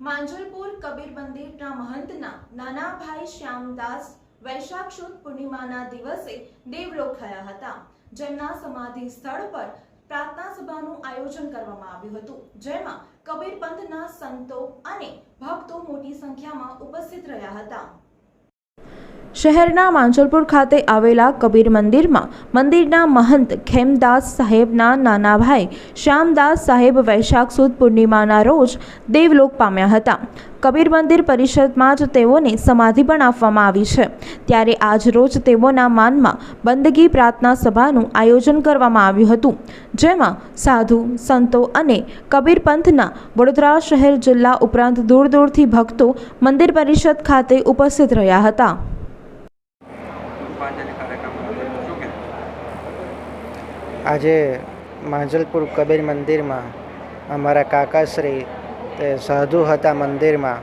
માંજલપુર કબીર મંદિરના મહંતના નાના ભાઈ શ્યામદાસ વૈશાખ સુદ પૂર્ણિમાના દિવસે દેવલોક થયા હતા. જેમના સમાધિ સ્થળ પર પ્રાર્થના સભાનું આયોજન કરવામાં આવ્યું હતું. જેમાં કબીર પંથના સંતો અને ભક્તો મોટી સંખ્યામાં ઉપસ્થિત રહ્યા હતા. શહેરના માંજલપુર ખાતે આવેલા કબીર મંદિરમાં મંદિરના મહંત ખેમદાસ સાહેબના નાના ભાઈ શ્યામદાસ સાહેબ વૈશાખ સુદ પૂર્ણિમાના રોજ દેવલોક પામ્યા હતા. કબીર મંદિર પરિષદમાં જ તેઓને સમાધિ પણ આપવામાં આવી છે. ત્યારે આજ રોજ તેઓના માનમાં બંદગી પ્રાર્થના સભાનું આયોજન કરવામાં આવ્યું હતું. જેમાં સાધુ, સંતો અને કબીર પંથના વડોદરા શહેર જિલ્લા ઉપરાંત દૂર દૂરથી ભક્તો મંદિર પરિષદ ખાતે ઉપસ્થિત રહ્યા હતા. આજે માંજલપુર કબીર મંદિરમાં અમારા કાકાશ્રી તે સાધુ હતા મંદિરમાં,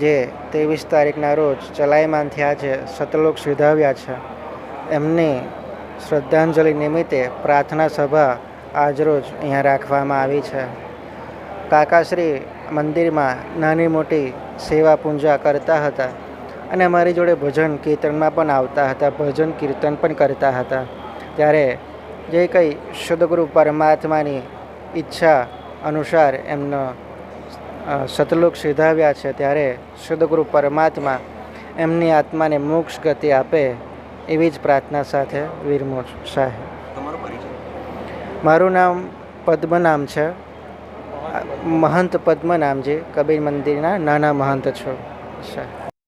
જે ત્રેવીસ તારીખના રોજ ચલાયમાન થયા છે, સતલોક સુધાવ્યા છે. એમની શ્રદ્ધાંજલિ નિમિત્તે પ્રાર્થના સભા આજરોજ અહીંયા રાખવામાં આવી છે. કાકાશ્રી મંદિરમાં નાની મોટી સેવા પૂજા કરતા હતા. અને અમારી જોડે ભજન કીર્તનમાં પણ આવતા હતા ભજન કીર્તન પણ કરતા હતા. ત્યારે જે કંઈ સદગુરુ પરમાત્માની ઈચ્છા અનુસાર એમનો સતલોક સિધાવ્યા છે ત્યારે સદગુરુ પરમાત્મા એમની આત્માને મોક્ષ ગતિ આપે એવી જ પ્રાર્થના સાથે વીરમો સાહેબ. મારું નામ પદ્મનામ છે. મહંત પદ્મનામજી કબીર મંદિરના નાના મહંત છો સાહેબ.